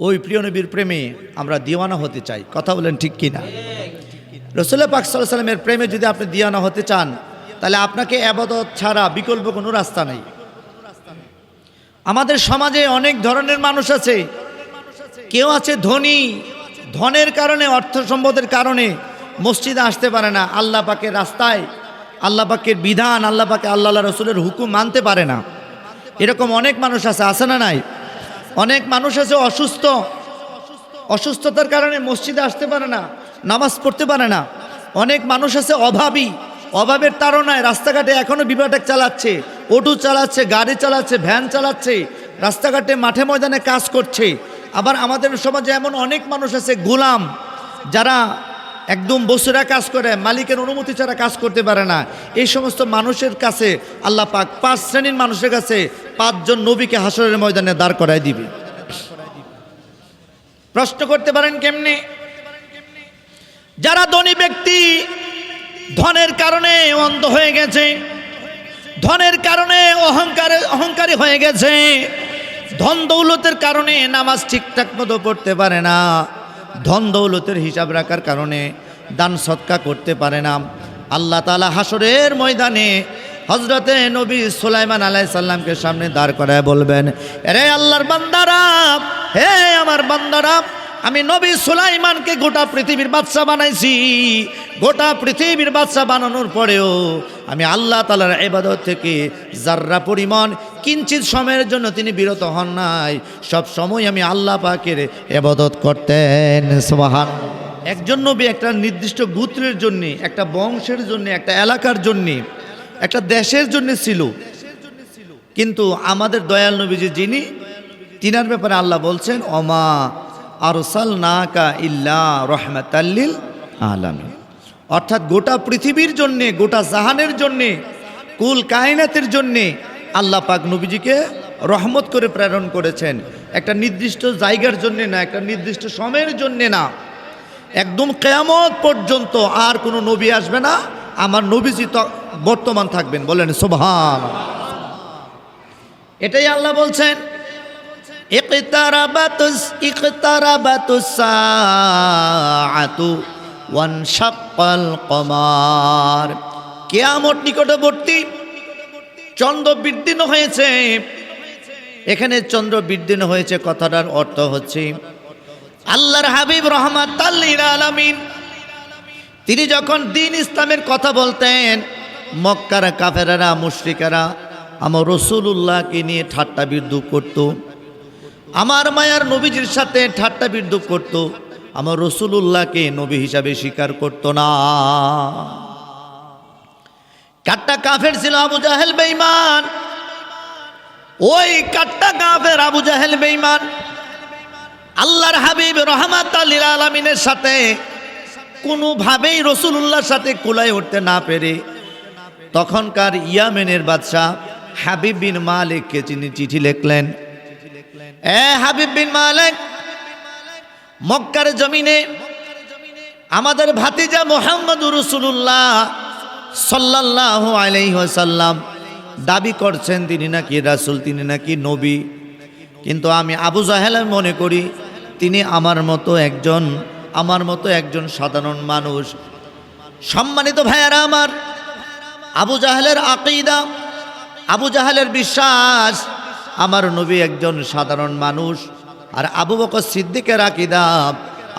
ওই প্রিয় নবীর প্রেমে আমরা দিওয়ানা হতে চাই। কথা বলেন ঠিক কিনা? রসুল্লাহ পাক সাল্লামের প্রেমে যদি আপনি দিওয়ানা হতে চান, তাহলে আপনাকে আবাদত ছাড়া বিকল্প কোনো রাস্তা নেই। আমাদের সমাজে অনেক ধরনের মানুষ আছে। কেউ আছে ধনী, ধনের কারণে, অর্থ সম্পদের কারণে মসজিদে আসতে পারে না। আল্লাহ পাকের রাস্তায়, আল্লাহ পাকের বিধান, আল্লাহ পাকে আল্লাহ রসুলের হুকুম মানতে পারে না। এরকম অনেক মানুষ আছে আছে না নাই? অনেক মানুষ আছে অসুস্থ। অসুস্থতার কারণে মসজিদে আসতে পারে না, নামাজ পড়তে পারে না। অনেক মানুষ আছে অভাবী, অভাবের তাড়নায় রাস্তাঘাটে এখনও বিভাটেক চালাচ্ছে। অটো চালাচ্ছে, গাড়ি চালাচ্ছে, ভ্যান চালাচ্ছে, রাস্তাঘাটে মাঠে ময়দানে কাজ করছে। আবার আমাদের সমাজে এমন অনেক মানুষ আছে, গোলাম, যারা একদম বসুরা কাজ করে, মালিকের অনুমতি ছাড়া কাজ করতে পারে না। এই সমস্ত মানুষের কাছে আল্লাহ পাক পাঁচ শ্রেণির মানুষের কাছে পাঁচজন নবীকে হাসরের ময়দানে দাঁড় করায় দিবে। প্রশ্ন করতে পারেন কেমনে? যারা ধনী ব্যক্তি, ধনের কারণে অন্ধ হয়ে গেছে, ধনের কারণে অহংকারে, অহংকারী হয়ে গেছে, ধন দৌলতের কারণে নামাজ ঠিকঠাক মতো পড়তে পারে না। ধন দৌলতের হিসাব রাখার কারণে দান সৎকা করতে পারে না। আল্লাহ তালা হাসরের ময়দানে হজরতে নবী সুলাইমান আলাই সাল্লামকে সামনে দাঁড় করায় বলবেন, এরে আল্লাহর বান্দারাম হে আমার বান্দারা আমি নবী সুলাইমানকে গোটা পৃথিবীর বাচ্চা বানাইছি। গোটা পৃথিবীর বাচ্চা বানানোর পরেও আমি আল্লাহ তালার এবাদত থেকে যার্রা পরিমাণ কিঞ্চিত সময়ের জন্য তিনি বিরত হন নাই, সব সময় আমি আল্লাহ পাকের এবাদত করতেন। সোহান একজন নবী একটা নির্দিষ্ট গোত্রের জন্য, একটা বংশের জন্য, একটা এলাকার জন্যে, একটা দেশের জন্য ছিল। কিন্তু আমাদের দয়াল নবীজি যিনি, তিনার ব্যাপারে আল্লাহ বলছেন অমা আরসাল নাকা ইল্লা রহমাতাল্লিল আলামিন। অর্থাৎ গোটা পৃথিবীর জন্যে, গোটা জাহানের জন্যে, কুল কায়নাতের জন্যে আল্লাহ পাক নবীজিকে রহমত করে প্রেরণ করেছেন। একটা নির্দিষ্ট জায়গার জন্যে না, একটা নির্দিষ্ট সময়ের জন্যে না। একদম কেয়ামত পর্যন্ত আর কোনো নবী আসবে না। আমার নবীজি বর্তমান থাকবেন, বলেন সোভান এটাই আল্লাহ বলছেন ইকতারাবাতুস ইকতারাবাতুস সাআতু ওয়ানশাক্কাল কমার। কিয়ামত নিকটবর্তী চন্দ্র বিদ্যীর্ণ হয়েছে। এখানে চন্দ্র বিদ্যীর্ণ হয়েছে কথাটার অর্থ হচ্ছে, আল্লাহর হাবিব রহমাত আলামিন, তিনি যখন দিন ইসলামের কথা বলতেন, মক্কার কাফেরারা, মুশরিকারা, আমার রসুল্লাহকে নিয়ে ঠাট্টা বিদ্রুপ করত। আমার মায়ার নবীজির সাথে ঠাট্টা বিদ্রুপ করত, আমার রসুল্লাহকে নবী হিসাবে স্বীকার করত না। কাট্টা কাফের ছিল আবু জাহেল বেঈমান। ওই কাট্টা কাফের আবু জাহেল বেঈমান। আল্লাহর হাবিব রহমাত আলমিনের সাথে কোনোভাবেই রসুল্লাহর সাথে কুলায় উঠতে না পেরে তখনকার ইয়ামেনের বাদশাহ হাবিব বিন মালিককে তিনি চিঠি লিখলেন এ হাবিব বিন মালিক, মক্কার জমিনে আমাদের ভাতিজা মোহাম্মদ রসুল্লাহ সাল্লাহ আলাইসাল্লাম দাবি করছেন, তিনি নাকি রাসুল, তিনি নাকি নবী। কিন্তু আমি আবু জাহেল মনে করি, তিনি আমার মতো একজন, আমার মতো একজন সাধারণ মানুষ। সম্মানিত ভাইয়ারা আমার, আবু জাহেলের আকিদা, আবু জাহেলের বিশ্বাস আমার নবী একজন সাধারণ মানুষ, আর আবু বকর সিদ্দিকের আকিদা,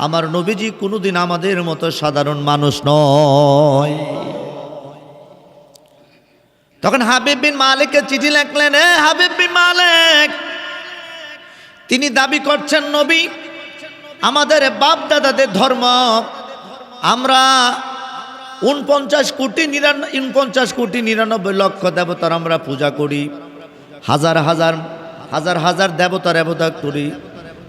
আমার নবীজি কোনোদিন আমাদের মতো সাধারণ মানুষ নয়। তখন হাবিব বিন মালিকের চিঠি লেখলেন, এ হাবিব বিন মালিক, তিনি দাবি করছেন নবী, আমাদের বাপ দাদাদের ধর্ম, আমরা উনপঞ্চাশ কোটি নিরান, উনপঞ্চাশ কোটি নিরানব্বই লক্ষ দেবতার আমরা পূজা করি, হাজার হাজার হাজার হাজার দেবতার আবাদত করি।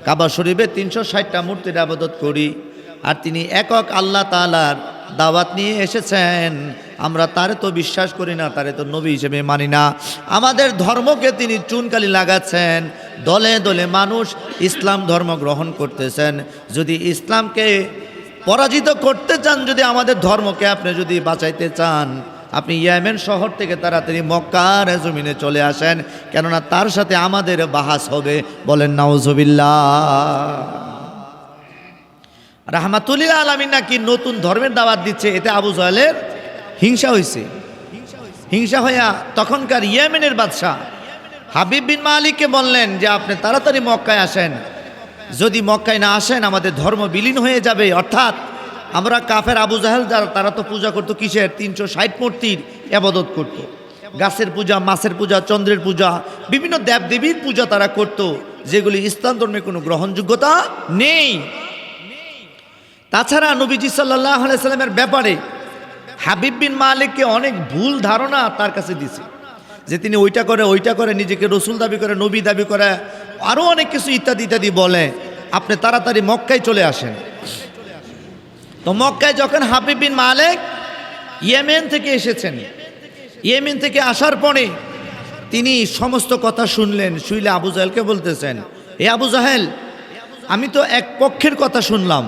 কাবা শরীফে তিনশো ষাটটা মূর্তির আবাদত করি। আর তিনি একক আল্লাহ তালার দাওয়াত নিয়ে এসেছেন। আমরা তারে তো বিশ্বাস করি না, তারে তো নবী হিসেবে মানি না। আমাদের ধর্মকে তিনি চুনকালি লাগাচ্ছেন। দলে দলে মানুষ ইসলাম ধর্ম গ্রহণ করতেছেন। যদি ইসলামকে পরাজিত করতে চান, যদি আমাদের ধর্মকে আপনি যদি বাঁচাইতে চান আপনি ইয়েমেন শহর থেকে তাড়াতাড়ি মক্কার জমিনে চলে আসেন, কেননা তার সাথে আমাদের বাহাস হবে। বলেন নাউজবিল্লা রাহমাতুল্লিল আলমিন নাকি নতুন ধর্মের দাওয়াত দিচ্ছে, এতে আবু জাহেলের হিংসা হয়েছে হিংসা হইয়া তখনকার ইয়েমেনের বাদশাহ হাবিব বিন মালিককে বললেন যে, আপনি তাড়াতাড়ি মক্কায় আসেন। যদি মক্কায় না আসেন, আমাদের ধর্ম বিলীন হয়ে যাবে। অর্থাৎ আমরা কাফের আবু জাহেল যারা, তারা তো পূজা করতো কিসের? তিনশো ষাট মূর্তির আবাদত করত। গাছের পূজা, মাছের পূজা, চন্দ্রের পূজা, বিভিন্ন দেবদেবীর পূজা তারা করত, যেগুলি ইসলাম ধর্মে কোনো গ্রহণযোগ্যতা নেই। তাছাড়া নবীজি সাল্লাহ সাল্লামের ব্যাপারে হাবিব বিন মালিককে অনেক ভুল ধারণা তার কাছে দিছে, যে তিনি ওইটা করে ওইটা করে, নিজেকে রসুল দাবি করে, নবী দাবি করে আরও অনেক কিছু ইত্যাদি ইত্যাদি বলে। আপনি তাড়াতাড়ি মক্কায় চলে আসেন। তো মক্কায় যখন হাবিব বিন মালিক ইয়েমেন থেকে এসেছেন, ইয়েমেন থেকে আসার পরে তিনি সমস্ত কথা শুনলেন শুইলে আবু জাহেলকে বলতেছেন, এ আবু জাহেল, আমি তো এক পক্ষের কথা শুনলাম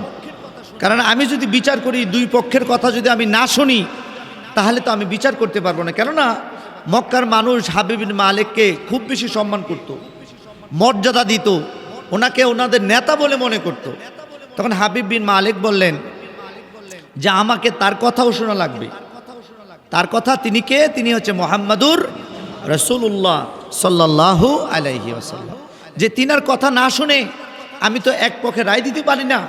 কারণ আমি যদি বিচার করি, দুই পক্ষের কথা যদি আমি না শুনি, তাহলে তো আমি বিচার করতে পারব না কেননা মক্কার মানুষ হাবিবিন মালেককে খুব বেশি সম্মান করত। মর্যাদা দিত, ওনাকে ওনাদের নেতা বলে মনে করত। তখন হাবিব বিন মালিক বললেন যে আমাকে তার কথাও শোনা লাগবে। তার কথা তিনি কে? তিনি হচ্ছে মোহাম্মদুর রসুল্লাহ সাল্লাহু আলাইহি আসাল্লাম যে তিনার কথা না শুনে আমি তো এক পক্ষে রায় দিতে পারি না।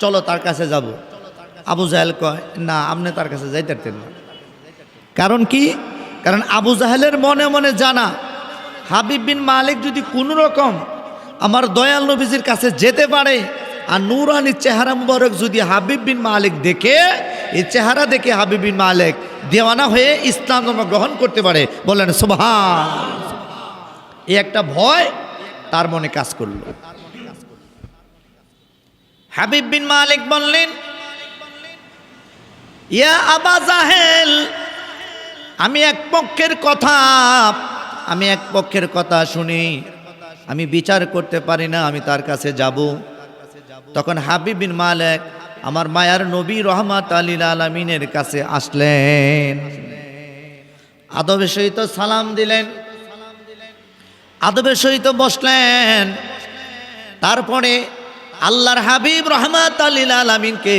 চলো তার কাছে যাব। আবু জাহেল কয়, না, আপনি তার কাছে যাইতেন না। কারণ কি? কারণ আবু জাহেলের মনে মনে জানা, হাবিব বিন মালিক যদি কোনো রকম আমার দয়াল নবীজির কাছে যেতে পারে আর নুরানির চেহারা মুবারক যদি হাবিব বিন মালিক দেখে, এই চেহারা দেখে হাবিব বিন মালিক দেওয়ানা হয়ে ইসলাম ধর্ম গ্রহণ করতে পারে। বলেন, সুবহান। এই একটা ভয় তার মনে কাজ করল। হাবিব বিন মালিক বললেন, ইয়া আবা জাহেল, আমি এক পক্ষের কথা, আমি এক পক্ষের কথা শুনি, আমি বিচার করতে পারি না, আমি তার কাছে যাব। তখন হাবিব বিন মালিক আমার মায়ার নবী রহমাত আলীল আলমিনের কাছে আসলেন। আদবের সহিত সালাম দিলেন। আদবের সহিত বসলেন। তারপরে আল্লাহর হাবিব রহমাত আলীল আলমিনকে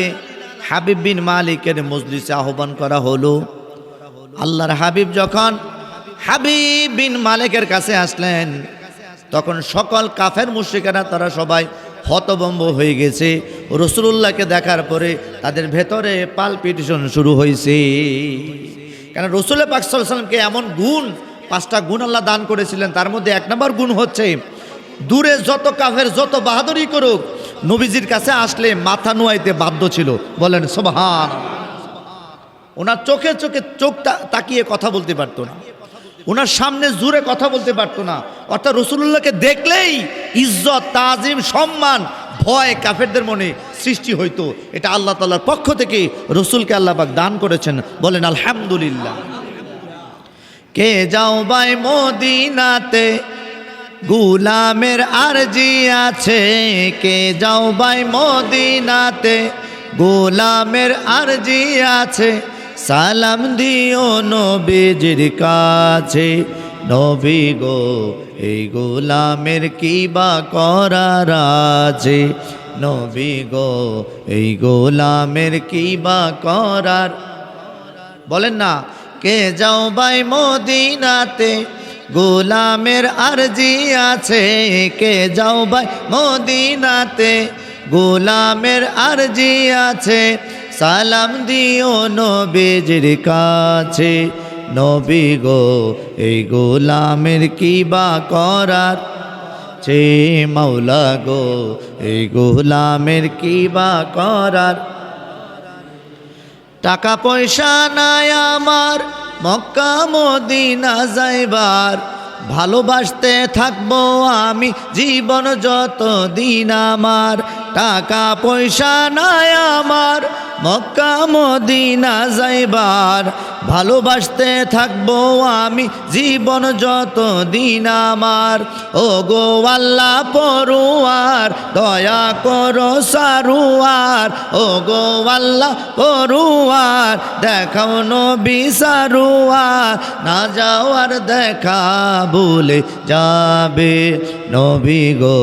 হাবিব বিন মালিকের মজলিসে আহ্বান করা হলো। আল্লাহর হাবিব যখন হাবিব বিন মালিকের কাছে আসলেন, তখন সকল কাফের মুশ্রিকেরা তারা সবাই হতবম্ব হয়ে গেছে। রসুল্লাহকে দেখার পরে তাদের ভেতরে পালপিটিশন শুরু হয়েছে। কেন রসুল পাকসাল্লামকে এমন গুণ, পাঁচটা গুণ আল্লাহ দান করেছিলেন, তার মধ্যে এক নম্বর গুণ হচ্ছে, দূরে যত কাফের যত বাহাদুরি করুক, নবীজির কাছে আসলে মাথা নোয়াইতে বাধ্য ছিল। বলেন সোবাহান ওনার চোখে চোখে চোখ তাকিয়ে কথা বলতে পারতো না। ওনার সামনে জুড়ে কথা বলতে পারতো না। অর্থাৎ রসুল্লাহকে দেখলেই ইজ্জত, তাজিম, সম্মান, ভয় কাফেরদের মনে সৃষ্টি হইতো। এটা আল্লাহ তাল্লার পক্ষ থেকে রসুলকে আল্লাহবাক দান করেছেন। বলেন, আলহামদুলিল্লাহ। কে যাও বাই মদিনাতে, গুলামের আরজি আছে। কে যাও বাই মদিনাতে, গোলামের আরজি আছে। সালাম দিও নবীজির কাছে। নবী গো, এই গোলামের কি বা করার আছে। নবী গো, এই গোলামের কি বা করার বলেন না, কে যাও বাই মদিনাতে? গোলামের আরজি আছে, কে যাও ভাই মদিনাতে? গোলামের আরজি আছে সালাম দিও নবীজির কাছে। নবী গো, এই গোলামের কি বা করার চে মাওলা গো, এই গোলামের কি বা করার। টাকা পয়সা নাই আমার, মক্কা মদিনা যাইবার। ভালোবাসতে থাকব আমি জীবন যত দিন আমার। টাকা পয়সা নাই আমার মক্কা মদিনা যাইবার ভালোবাসতে থাকব আমি জীবন যত দিন আমার। ও গো আল্লাহ পড়ুয়ার দয়া করো সারুয়ার। ও গো আল্লাহ পড়ুয়ার দেখাও নবী সারুয়ার। না যাওয়ার দেখা ভুলে যাবে নবী গো,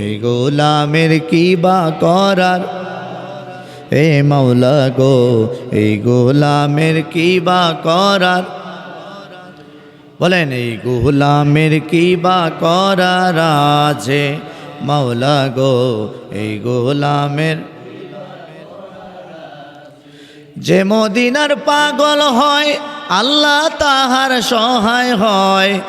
এই গোলামের কি বা করার এ মাওলা গো, এই গোলামের কি বা করার। বলেন, এই গোলামের কি বা করার আছে। মাওলা গো, এই গোলামের যে মদিনার পাগল হয়, আল্লাহ তাহার সহায় হয়।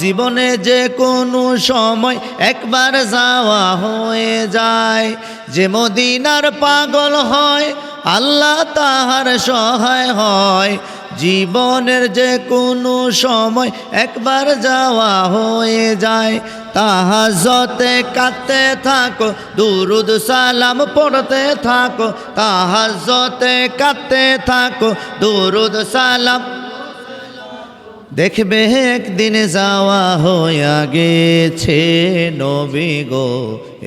জীবনে যে কোনো সময় একবার যাওয়া হয়ে যায়। যে মদিনার পাগল হয়, আল্লাহ তাহার সহায় হয়। জীবনের যে কোনো সময় একবার যাওয়া হয়ে যায়। তাহাজতে কাঁদতে থাকো, দুরুদ সালাম পড়তে থাকো তাহাজতে কাঁদতে থাকো, দুরুদ সালাম দেখবে একদিন যাওয়া হইয়া গেছে নবী গো,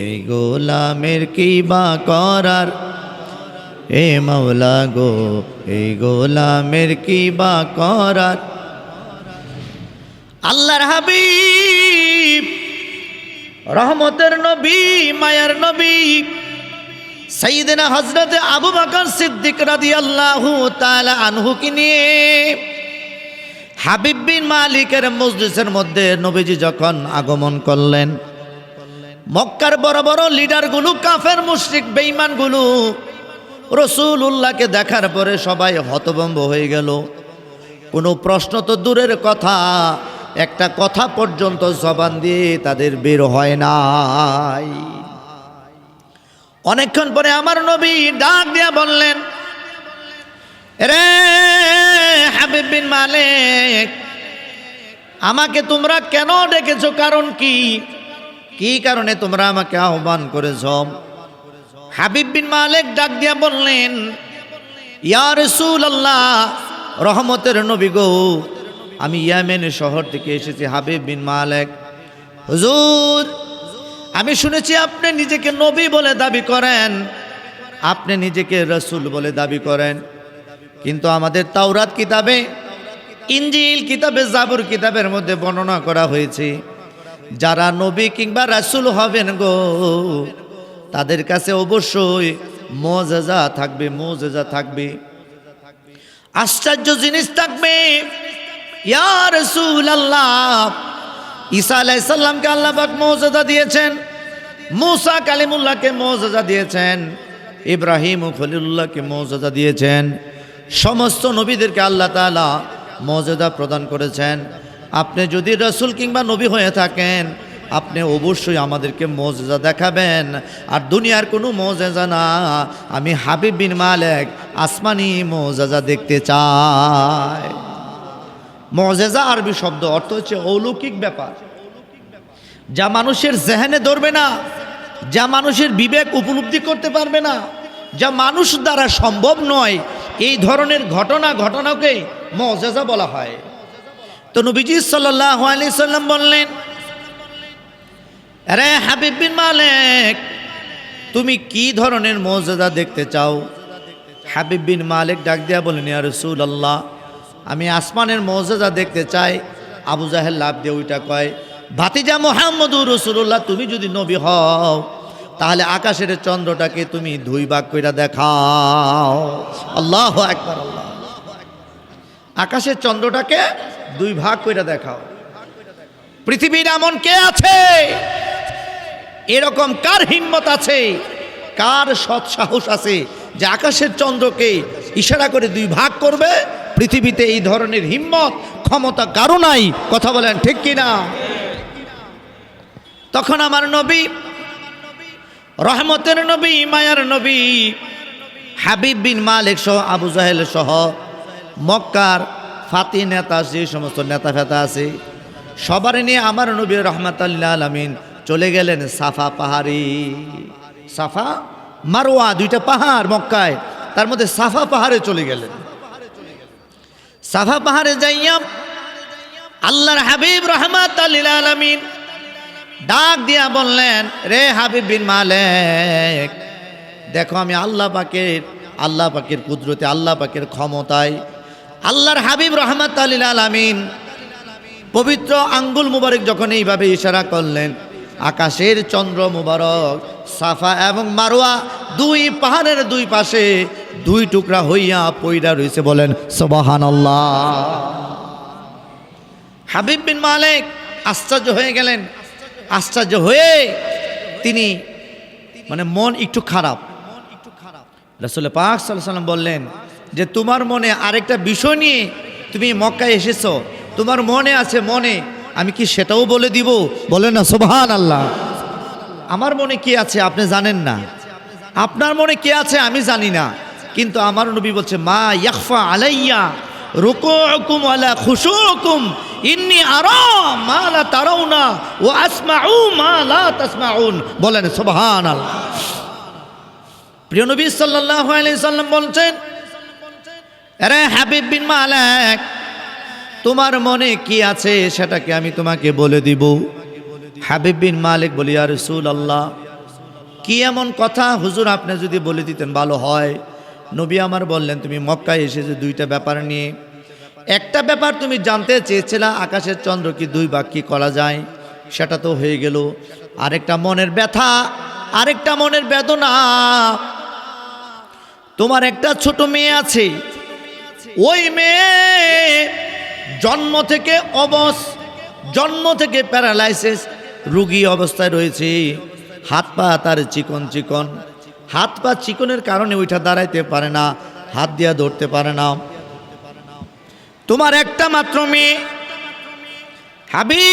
এই গোলামের কি বা করার। এ মাওলা গো, এই গোলামের কি বা করার। আল্লাহর হাবিব, রহমতের নবী, মায়ার নবী, সাইয়েদনা হজরত আবু বকর সিদ্দিক রাদিয়াল্লাহু তাআলা আনহুকে নিয়ে হাবিব বিন মালিকের মসজিদের মধ্যে নবীজি যখন আগমন করলেন, মক্কার বড় বড় লিডারগুলো, কাফের মুশরিক, বেঈমানগুলো রসুল উল্লাহকে দেখার পরে সবাই হতভম্ব হয়ে গেল। কোনো প্রশ্ন তো দূরের কথা, একটা কথা পর্যন্ত জবান দিয়ে তাদের বের হয় নাই। অনেকক্ষণ পরে আমার নবী ডাক দিয়া বললেন রে হাবিব বিন মালিক, আমাকে তোমরা কেন ডেকেছো? কারণ কি? কি কারণে তোমরা আমাকে আহ্বান করেছ? হাবিব বিন মালিক ডাক দিয়া বললেন, ইয়া রসুল আল্লাহ রহমতের নবী গো, আমি ইয়ামেন শহর থেকে এসেছি হাবিব বিন মালিক। হুজুর, আমি শুনেছি আপনি নিজেকে নবী বলে দাবি করেন, আপনি নিজেকে রসুল বলে দাবি করেন। কিন্তু আমাদের তাওরাত কিতাবে ইঞ্জিল কিতাবে, জাবুর কিতাবের মধ্যে বর্ণনা করা হয়েছে। যারা নবী কিংবা রাসুল হবেন গো, তাদের কাছে অবশ্যই মজেজা থাকবে মজেজা থাকবে। আশ্চর্য জিনিস থাকবে, ইয়া রসুল আল্লাহ ঈসা আলাইসাল্লামকে আল্লাহ পাক মৌজাদা দিয়েছেন, মুসা কালিমুল্লাহকে মৌজাদা দিয়েছেন, ইব্রাহিম ও খলিলুল্লাহকে মৌজাদা দিয়েছেন। সমস্ত নবীদেরকে আল্লাহ তাআলা মর্যাদা প্রদান করেছেন। আপনি যদি রসুল কিংবা নবী হয়ে থাকেন, আপনি অবশ্যই আমাদেরকে মজেজা দেখাবেন। আর দুনিয়ার কোনো মজেজা না। আমি হাবিব বিন মালেক, আসমানি মজেজা দেখতে চাই। মজেজা আরবি শব্দ, অর্থ হচ্ছে অলৌকিক ব্যাপার। যা মানুষের জেহেনে ধরবে না, যা মানুষের বিবেক উপলব্ধি করতে পারবে না, যা মানুষ দ্বারা সম্ভব নয় এই ধরনের ঘটনা ঘটনাকে মজেজা বলা হয়। তো নবীজি সাল্লাহ আলি সাল্লাম বললেন, আরে হাবিব বিন মালিক, তুমি কি ধরনের মর্যাদা দেখতে চাও? হাবিব বিন মালিক ডাক দিয়া বলেন ইয়া রসুল আল্লাহ আমি আসমানের মর্যাদা দেখতে চাই। আবু জাহেল লাভ দিয়ে ওইটা কয়, ভাতিজা মোহাম্মদুর রসুল্লাহ তুমি যদি নবী হও তাহলে আকাশের চন্দ্রটাকে তুমি দুই ভাগ কইরা দেখাও। আল্লাহ একবার আল্লাহ আকাশের চন্দ্রটাকে দুই ভাগ কইরা দেখাও। পৃথিবীর এমন কে আছে? এরকম কার হিম্মত আছে? কার সৎ সাহস আছে যে আকাশের চন্দ্রকে ইশারা করে দুই ভাগ করবে? পৃথিবীতে এই ধরনের হিম্মত, ক্ষমতা কারও নাই। কথা বলেন ঠিক কিনা? তখন আমার নবী রহমতের নবী, মায়ার নবী, হাবিব বিন মালিক সহ আবু জাহেল সহ মক্কার ফাতি নেতা, যে সমস্ত নেতা ফেতা আছে, সবার নিয়ে আমার নবী রহমতাল্লাহ আলমিন চলে গেলেন সাফা পাহাড়ি। সাফা? মারোয়া দুইটা পাহাড় মক্কায়, তার মধ্যে সাফা পাহাড়ে চলে গেলেন। সাফা পাহাড়ে যাইয়া আল্লাহর হাবিব রহমাত আলিল আলমিন ডাক দিয়া বললেন, রে হাবিব বিন মালেক, দেখো আমি আল্লাহ পাকের আল্লাহ পাকের কুদরতে, আল্লাহ পাকের ক্ষমতায়, আল্লাহর হাবিব রহমত আলিল আলমিন পবিত্র আঙ্গুল মুবারক যখন এইভাবে ইশারা করলেন, আকাশের চন্দ্র মুবারক, সাফা এবং মারোয়া দুই পাহাড়ের দুই পাশে দুই টুকরা হইয়া পইরা রয়েছে বলেন সবাহান হাবিব বিন মালিক আশ্চর্য হয়ে গেলেন। আশ্চর্য হয়ে তিনি মানে মন একটু খারাপ। রসুল পাক সাল্লাম বললেন যে, তোমার মনে আরেকটা বিষয় নিয়ে তুমি মক্কায় এসেছ। তোমার মনে আছে মনে। আমি কি সেটাও বলে দিব? বলে না সোভান আল্লাহ আমার মনে কি আছে আপনি জানেন না। আপনার মনে কি আছে আমি জানি না। কিন্তু আমার নবী বলছে, মা ইয়াকফা আলাইয়া রুকুকুম আলা খুশুকুম, ইন্নি আরা মা লা তারাউনা ওয়া আসমাউ মা লা তাসমাউন। বলেন, সুবহানাল্লাহ। প্রিয় নবী সাল্লাল্লাহু আলাইহি সাল্লাম বলছেন, আরে হাবিব বিন মালিক, তোমার মনে কি আছে সেটাকে আমি তোমাকে বলে দিব? হাবিব বিন মালিক বলি আর রসুল আল্লাহ কি এমন কথা? হুজুর, আপনি যদি বলে দিতেন, ভালো হয়। নবী আমার বললেন, তুমি মক্কায় এসেছে দুইটা ব্যাপার নিয়ে একটা ব্যাপার তুমি জানতে চেয়েছিলা, আকাশের চন্দ্র কি দুই ভাগ কি করা যায়? সেটা তো হয়ে গেল। আরেকটা মনের ব্যথা, আরেকটা মনের বেদনা। তোমার একটা ছোট মেয়ে আছে। ওই মেয়ে জন্ম থেকে অবস জন্ম থেকে প্যারালাইসিস, রুগী অবস্থায় রয়েছে। হাত পা তার চিকন চিকন। হাত পা চিকনের কারণে ওইটা দাঁড়াইতে পারে না, হাত দিয়া ধরতে পারে না। তোমার একটা মাত্র মেয়ে। হাবিব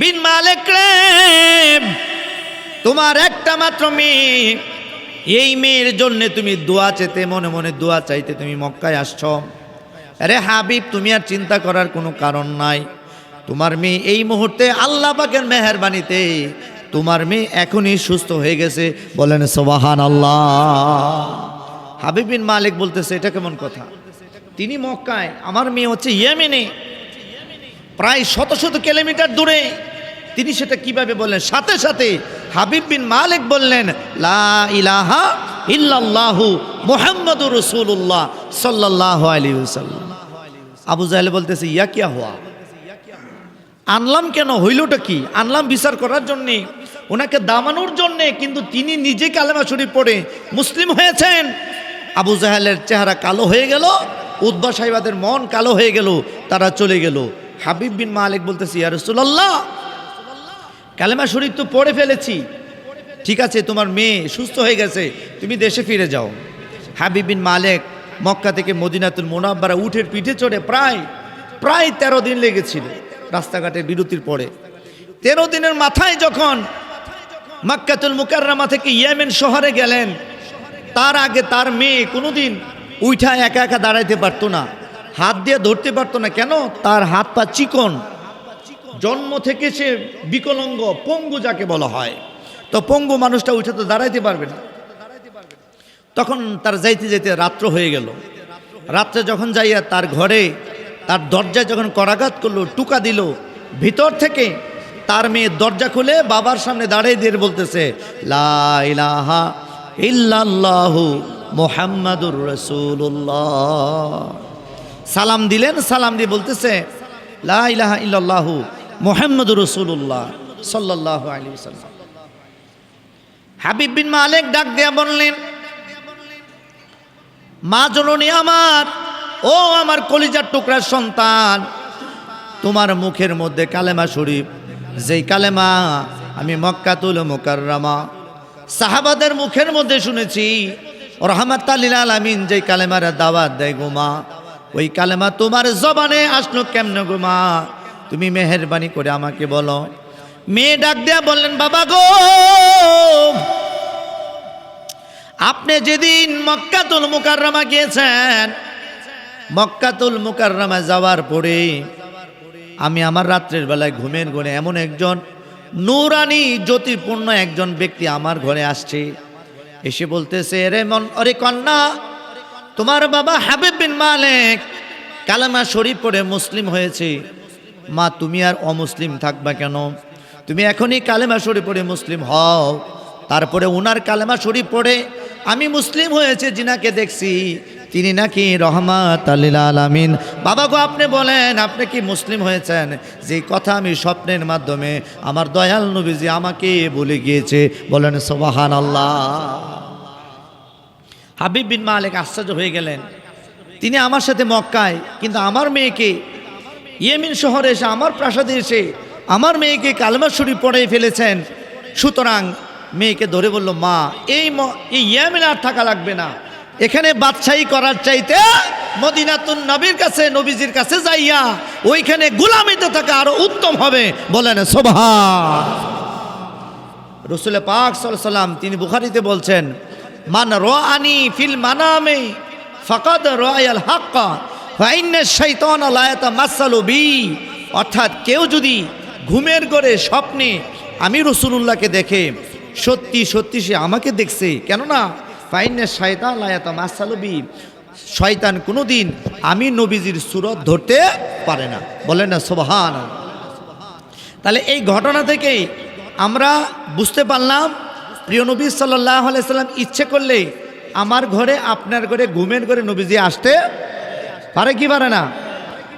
বিন মালেক তোমার একটা মাত্র মেয়ে। এই মেয়ের জন্য তুমি দোয়া চেতে, মনে মনে দোয়া চাইতে তুমি মক্কায় আসছ। আরে হাবিব, তুমি আর চিন্তা করার কোনো কারণ নাই। তোমার মেয়ে এই মুহূর্তে আল্লাহ পাকের মেহরবানিতে। তোমার মেয়ে এখনই সুস্থ হয়ে গেছে। বলেন সোবাহান আল্লাহ হাবিব বিন মালিক বলতেছে, এটা কেমন কথা? তিনি মক্কায়, আমার মেয়ে হচ্ছে ইয়েমেনে। প্রায় শত শত কিলোমিটার দূরে। তিনি সেটা কীভাবে বললেন? সাথে সাথে হাবিব বিন মালিক বললেন, লা ইলাহা ইল্লাল্লাহু মুহাম্মাদুর রাসূলুল্লাহ সাল্লাল্লাহু আলাইহি ওয়াসাল্লাম। আবু জাহেল বলতেছে, ইয়া কিয়া হওয়া আনলাম কেন? হইলটা কি? আনলাম বিচার করার জন্যে, ওনাকে দামানোর জন্যে, কিন্তু তিনি নিজে কালেমা শরীফ পড়ে মুসলিম হয়েছেন। আবু জাহালের চেহারা কালো হয়ে গেল উদ্বা সাহেবাদের মন কালো হয়ে গেল, তারা চলে গেল। হাবিব বিন মালিক বলতেছি, ইয়া রাসূলুল্লাহ, কালেমা শরীফ তো পড়ে ফেলেছি। ঠিক আছে, তোমার মেয়ে সুস্থ হয়ে গেছে, তুমি দেশে ফিরে যাও। হাবিব বিন মালেক মক্কা থেকে মদিনাতুল মোনাব্বারা উঠের পিঠে চড়ে প্রায় প্রায় তেরো দিন লেগেছিল রাস্তাঘাটে বিরতির পরে। তেরো দিনের মাথায় যখন মাক্কাতুল মুকাররামা থেকে ইয়েমেন শহরে গেলেন তার আগে তার মেয়ে কোনোদিন উঠা একা একা দাঁড়াইতে পারতো না। হাত দিয়ে ধরতে পারতো না। কেন? তার হাত পা চিকন। জন্ম থেকে সে বিকলঙ্গ, পঙ্গু যাকে বলা হয়। তো পঙ্গু মানুষটা উঠে তো দাঁড়াইতে পারবে না। তখন তার যাইতে যাইতে রাত্র হয়ে গেল। রাত্রে যখন যাইয়া তার ঘরে তার দরজায় যখন করাঘাত করল, টুকা দিল, ভিতর থেকে তার মেয়ে দরজা খুলে বাবার সামনে দাঁড়িয়ে দিয়ে বলতেছে, লা ইলাহা ইল্লাল্লাহু মুহাম্মাদুর রাসূলুল্লাহ। সালাম দিলেন, সালাম দিয়ে বলতেছে, লা ইলাহা ইল্লাল্লাহু মুহাম্মাদুর রাসূলুল্লাহ সাল্লাল্লাহু আলাইহি ওয়াসাল্লাম। হাবিব বিন মালিক ডাক দিয়া বললেন, মা জননী আমার, ও আমার কলিজার টুকরার সন্তান, তোমার মুখের মধ্যে কালেমা শরীফ, যেই কালেমা আমি মক্কাতুল মুকাররামা সাহাবাদের মুখের মধ্যে শুনেছি রহমাত আলীল আলামিন যেই কালেমার দাওয়াত দেয় গোমা ওই কালেমা তোমার জবানে আসলো কেমন গোমা তুমি মেহরবানি করে আমাকে বলো। মেয়ে ডাক দেয়া বললেন, বাবা গো, আপনি যেদিন মক্কাতুল মুকাররমা গিয়েছেন, মক্কাতুল মুকাররমা যাওয়ার পরে আমি আমার রাত্রের বেলায় ঘুমের ঘরে এমন একজন নূরানি জ্যোতিপূর্ণ একজন ব্যক্তি আমার ঘরে আসছে। এসে বলতেছে রে মন অরে কন্যা, তোমার বাবা হাবিব বিন মালিক কালামা শরীফ পড়ে মুসলিম হয়েছে। মা, তুমি আর অমুসলিম থাকবা কেন? তুমি এখনই কালেমা শরীফ পড়ে মুসলিম হও। তারপরে উনার কালেমা শরীফ পড়ে আমি মুসলিম হয়েছে, জিনাকে দেখছি। তিনি নাকি রহমাত আল্লিল আলামিন। বাবা গো, আপনি বলেন, আপনি কি মুসলিম হয়েছেন? যে কথা আমি স্বপ্নের মাধ্যমে আমার দয়াল নবীজি আমাকে বলে গিয়েছে। বলেন সোবাহান আল্লাহ হাবিব বিন মালিক আশ্চর্য হয়ে গেলেন। তিনি আমার সাথে মক্কায়, কিন্তু আমার মেয়েকে ইয়েমিন শহরে এসে আমার প্রাসাদে এসে আমার মেয়েকে কালমা শরীফ পড়ে ফেলেছেন। সুতরাং মেয়েকে ধরে বলল, মা, এই ম- এই ইয়েমিন আর থাকা লাগবে না। এখানে বাদশাহী করার চাইতে মদিনাতুন নবীর কাছে, নবীজির কাছে যাইয়া ওইখানে গুলামিতে থাকা আরও উত্তম হবে। বলেন শোভা রসুল পাক সাল্লাম, তিনি বুখারিতে বলছেন, মান রানি ফিল মানামে ফকদ রয়াল হাক্কা ফাইন্নে শাইতান লায়াতা মাসালু বি। অর্থাৎ কেউ যদি ঘুমের করে স্বপ্নে আমি রসুলুল্লাহকে দেখে সত্যি সত্যি সে আমাকে দেখছে, কেননা ফাইন্নে শয়তান লায়াতা মাসালু বি শয়তান কোনোদিন আমি নবীজির সুরত ধরতে পারে না। বলেন না সোবাহান তাহলে এই ঘটনা থেকেই আমরা বুঝতে পারলাম, প্রিয় নবী সাল্লাহ আলাইসাল্লাম ইচ্ছে করলে আমার ঘরে, আপনার ঘরে, ঘুমের ঘরে নবীজি আসতে পারে কি পারে না?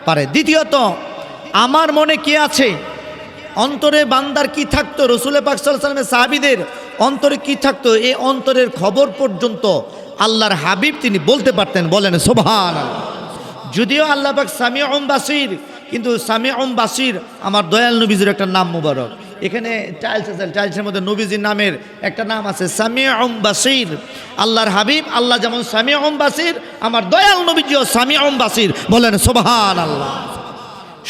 পারে। দ্বিতীয়ত, আমার মনে কি আছে? অন্তরে বান্দার কি থাকতো? রসুল পাক সাল্লামের সাহাবিদের অন্তরে কি থাকতো? এই অন্তরের খবর পর্যন্ত আল্লাহর হাবিব তিনি বলতে পারতেন, বলেন সোভান যদিও আল্লাহ পাক সামি ওম বাসির, কিন্তু সামি ওম বাসির, আমার দয়াল নবীজির একটা নাম মুবারক। এখানে টাইলস আছে, টাইলসের মধ্যে নবীজির নামের একটা নাম আছে সামি ওম বাসির। আল্লাহর হাবিব, আল্লাহ যেমন সামি ওম বাসির, আমার দয়াল নবীজিও সামি ওম বাসির, বলেন সোবাহান আল্লাহ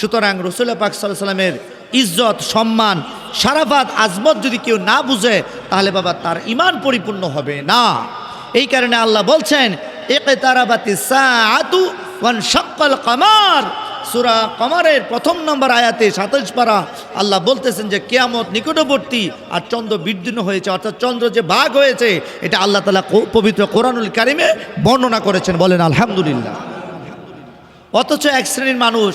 সুতরাং রসুল পাক সাল্লামের ইজ্জত, সম্মান সারাফাত আজমত যদি কেউ না বুঝে, তাহলে বাবা তার ইমান পরিপূর্ণ হবে না। এই কারণে আল্লাহ বলছেন একে তারাবাতি ওয়ান শাক্কাল কামার। সূরা কমারের প্রথম নম্বর আয়াতে সাতাশ পারা আল্লাহ বলতেছেন যে, কেয়ামত নিকটবর্তী আর চন্দ্র বিদ্যুন্ন হয়েছে। অর্থাৎ চন্দ্র যে ভাগ হয়েছে, এটা আল্লাহ তালা পবিত্র কোরআনুল কারিমে বর্ণনা করেছেন। বলেন, আলহামদুলিল্লাহ। অথচ এক শ্রেণির মানুষ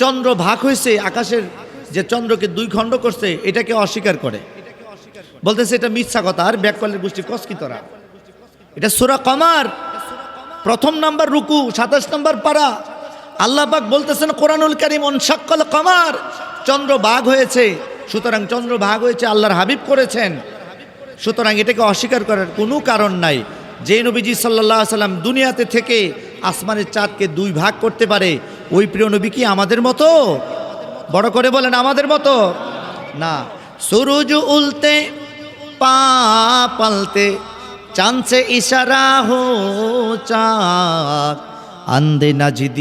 চন্দ্র ভাগ হয়েছে, আকাশের যে চন্দ্রকে দুই খণ্ড করছে, এটাকে অস্বীকার করে। বলতেছে এটা মিথ্যা কথা, আর ব্যাককলের গোষ্ঠী কস্কিতরা এটা সুরা কমার। প্রথম নাম্বার রুকু, সাতাশ নাম্বার পারা। আল্লাহ পাক বলতেছেন, কোরআনুল করিম অনসাক্কল কমার। চন্দ্র ভাগ হয়েছে। সুতরাং চন্দ্র ভাগ হয়েছে, আল্লাহর হাবিব করেছেন। সুতরাং এটাকে অস্বীকার করার কোনো কারণ নাই। যে নবীজি সাল্লাহ সাল্লাম দুনিয়াতে থেকে আসমানের চাঁদকে দুই ভাগ করতে পারে। ওই প্রিয় নবী কি আমাদের মতো? বড় করে বলেন আমাদের মতো। না, সুরুজ উলতে, পা পালতে চাঁদছে ইশারা হো চা আন্দে নাজিদি